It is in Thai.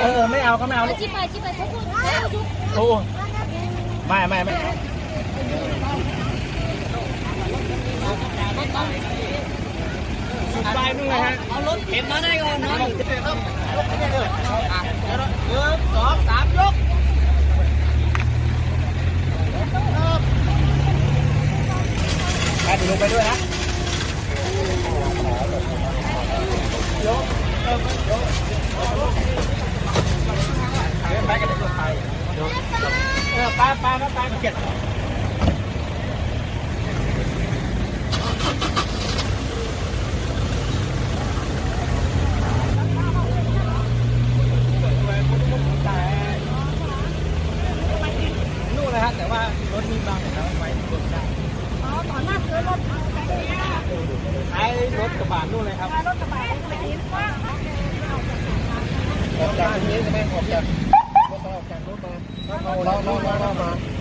เออไม่เอาก็ไม่เอาลูกชิบไปชิบไปเขาพูดเขาพูดโอ้ไม่ไม่ไม่สุดปลายนู่นเลยฮะเอารถเข็นมาได้ก่อนนาะหนึ่งสองสามยกไปดูลงไปด้วยนะยกเออยกเดินไปกันเลยไป เออปลาปลาปลาปลาเจ็ดนู่นเลยฮะแต่ว่ารถมีบางแต่ว่าไว้รถได้อ๋อต่อหน้าเจอรถใช้รถกระบะนู่นเลยครับรถกระบะไปเห็นว่าออกจากตรงนี้ใช่ไหมออกจาก รถออก